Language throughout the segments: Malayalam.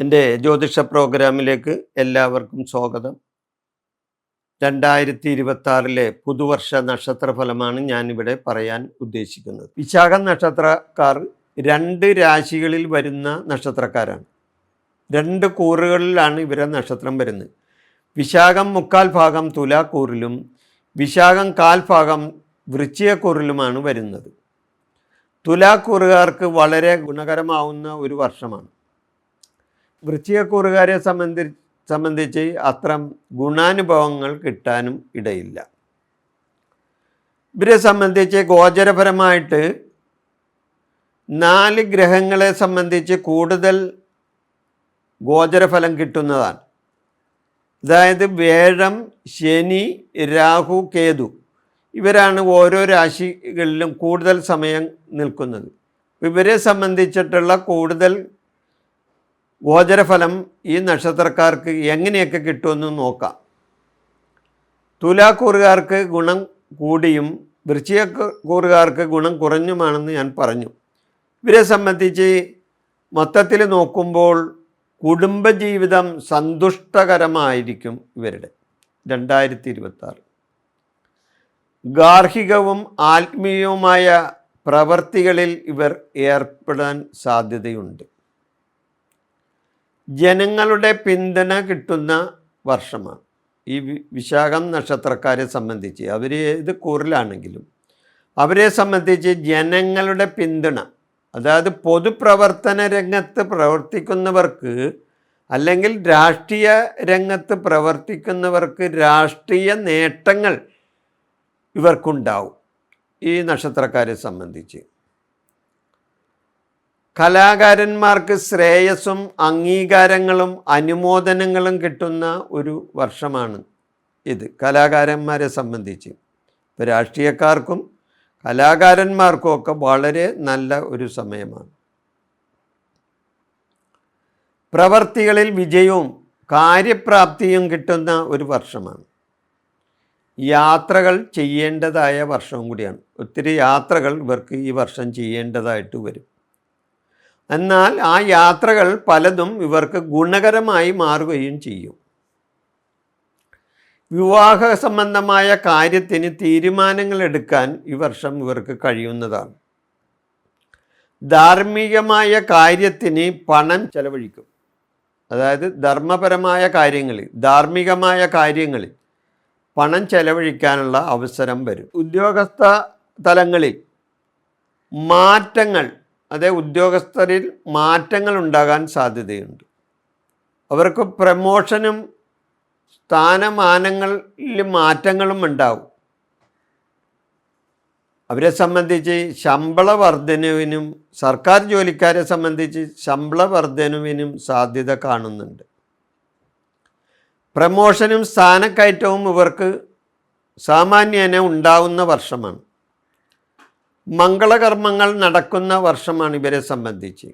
എന്റെ ജ്യോതിഷ പ്രോഗ്രാമിലേക്ക് എല്ലാവർക്കും സ്വാഗതം. രണ്ടായിരത്തി ഇരുപത്തി പുതുവർഷ നക്ഷത്രഫലമാണ് ഞാനിവിടെ പറയാൻ ഉദ്ദേശിക്കുന്നത്. വിശാഖ നക്ഷത്രക്കാർ രണ്ട് രാശികളിൽ വരുന്ന നക്ഷത്രക്കാരാണ്. രണ്ട് കൂറുകളിലാണ് ഇവരെ നക്ഷത്രം വരുന്നത്. വിശാഖം മുക്കാൽ ഭാഗം തുലാക്കൂറിലും വിശാഖം കാൽ ഭാഗം വൃശ്ചികക്കൂറിലുമാണ് വരുന്നത്. തുലാക്കൂറുകാർക്ക് വളരെ ഗുണകരമാവുന്ന ഒരു വർഷമാണ്. വൃശ്ചികക്കൂറുകാരെ സംബന്ധി സംബന്ധിച്ച് അത്രം ഗുണാനുഭവങ്ങൾ കിട്ടാനും ഇടയില്ല. ഇവരെ സംബന്ധിച്ച് ഗോചരപരമായിട്ട് നാല് ഗ്രഹങ്ങളെ സംബന്ധിച്ച് കൂടുതൽ ഗോചരഫലം കിട്ടുന്നതാണ്. അതായത് വേഴം ശനി രാഹു കേതു. ഇവരാണ് ഓരോ രാശികളിലും കൂടുതൽ സമയം നിൽക്കുന്നത്. ഇവരെ സംബന്ധിച്ചിട്ടുള്ള കൂടുതൽ ഗോചരഫലം ഈ നക്ഷത്രക്കാർക്ക് എങ്ങനെയൊക്കെ കിട്ടുമെന്ന് നോക്കാം. തുലാക്കൂറുകാർക്ക് ഗുണം കൂടിയും വൃശ്ചികക്കൂറുകാർക്ക് ഗുണം കുറഞ്ഞുമാണെന്ന് ഞാൻ പറഞ്ഞു. ഇവരെ സംബന്ധിച്ച് മൊത്തത്തിൽ നോക്കുമ്പോൾ കുടുംബജീവിതം സന്തുഷ്ടകരമായിരിക്കും ഇവരുടെ. രണ്ടായിരത്തി ഇരുപത്തി ഗാർഹികവും ആത്മീയവുമായ പ്രവർത്തികളിൽ ഇവർ ഏർപ്പെടാൻ സാധ്യതയുണ്ട്. ജനങ്ങളുടെ പിന്തുണ കിട്ടുന്ന വർഷമാണ്. ഈ വിശാഖം നക്ഷത്രക്കാരെ സംബന്ധിച്ച് അവർ ഏത് കൂറിലാണെങ്കിലും അവരെ സംബന്ധിച്ച് ജനങ്ങളുടെ പിന്തുണ അതായത് പൊതുപ്രവർത്തന രംഗത്ത് പ്രവർത്തിക്കുന്നവർക്ക് അല്ലെങ്കിൽ രാഷ്ട്രീയ രംഗത്ത് പ്രവർത്തിക്കുന്നവർക്ക് രാഷ്ട്രീയ നേട്ടങ്ങൾ ഇവർക്കുണ്ടാവും ഈ നക്ഷത്രക്കാരെ സംബന്ധിച്ച്. കലാകാരന്മാർക്ക് ശ്രേയസ്സും അംഗീകാരങ്ങളും അനുമോദനങ്ങളും കിട്ടുന്ന ഒരു വർഷമാണ് ഇത് കലാകാരന്മാരെ സംബന്ധിച്ച്. ഇപ്പോൾ രാഷ്ട്രീയക്കാർക്കും കലാകാരന്മാർക്കും ഒക്കെ വളരെ നല്ല ഒരു സമയമാണ്. പ്രവർത്തികളിൽ വിജയവും കാര്യപ്രാപ്തിയും കിട്ടുന്ന ഒരു വർഷമാണ്. യാത്രകൾ ചെയ്യേണ്ടതായ വർഷവും കൂടിയാണ്. ഒത്തിരി യാത്രകൾ ഇവർക്ക് ഈ വർഷം ചെയ്യേണ്ടതായിട്ട് വരും. എന്നാൽ ആ യാത്രകൾ പലതും ഇവർക്ക് ഗുണകരമായി മാറുകയും ചെയ്യും. വിവാഹ സംബന്ധമായ കാര്യത്തിന് തീരുമാനങ്ങൾ എടുക്കാൻ ഈ വർഷം ഇവർക്ക് കഴിയുന്നതാണ്. ധാർമ്മികമായ കാര്യത്തിന് പണം ചെലവഴിക്കും. അതായത് ധർമ്മപരമായ കാര്യങ്ങളിൽ ധാർമ്മികമായ കാര്യങ്ങളിൽ പണം ചെലവഴിക്കാനുള്ള അവസരം വരും. ഉദ്യോഗസ്ഥ തലങ്ങളിൽ മാറ്റങ്ങൾ അതേ ഉദ്യോഗസ്ഥരിൽ മാറ്റങ്ങൾ ഉണ്ടാകാൻ സാധ്യതയുണ്ട്. അവർക്ക് പ്രമോഷനും സ്ഥാനമാനങ്ങളിൽ മാറ്റങ്ങളും ഉണ്ടാവും. അവരെ സംബന്ധിച്ച് ശമ്പള വർധനവിനും സർക്കാർ ജോലിക്കാരെ സംബന്ധിച്ച് ശമ്പള വർധനവിനും സാധ്യത കാണുന്നുണ്ട്. പ്രമോഷനും സ്ഥാനക്കയറ്റവും ഇവർക്ക് സാമാന്യേന ഉണ്ടാവുന്ന വർഷമാണ്. മംഗളകർമ്മങ്ങൾ നടക്കുന്ന വർഷമാണ് ഇവരെ സംബന്ധിച്ച്.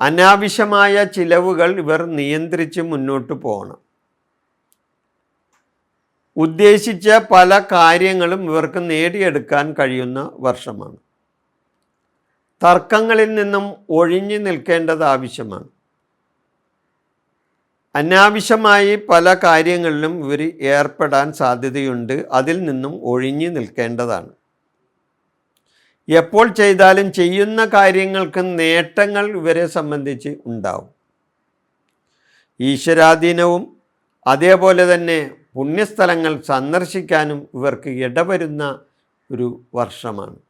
അനാവശ്യമായ ചിലവുകൾ ഇവർ നിയന്ത്രിച്ച് മുന്നോട്ട് പോകണം. ഉദ്ദേശിച്ച പല കാര്യങ്ങളും ഇവർക്ക് നേടിയെടുക്കാൻ കഴിയുന്ന വർഷമാണ്. തർക്കങ്ങളിൽ നിന്നും ഒഴിഞ്ഞു നിൽക്കേണ്ടത് ആവശ്യമാണ്. അനാവശ്യമായി പല കാര്യങ്ങളിലും ഇവർ ഏർപ്പെടാൻ സാധ്യതയുണ്ട്. അതിൽ നിന്നും ഒഴിഞ്ഞു നിൽക്കേണ്ടതാണ്. എപ്പോൾ ചെയ്താലും ചെയ്യുന്ന കാര്യങ്ങൾക്ക് നേട്ടങ്ങൾ ഇവരെ സംബന്ധിച്ച് ഉണ്ടാവും. ഈശ്വരാധീനവും അതേപോലെ തന്നെ പുണ്യസ്ഥലങ്ങൾ സന്ദർശിക്കാനും ഇവർക്ക് ഇടവരുന്ന ഒരു വർഷമാണ്.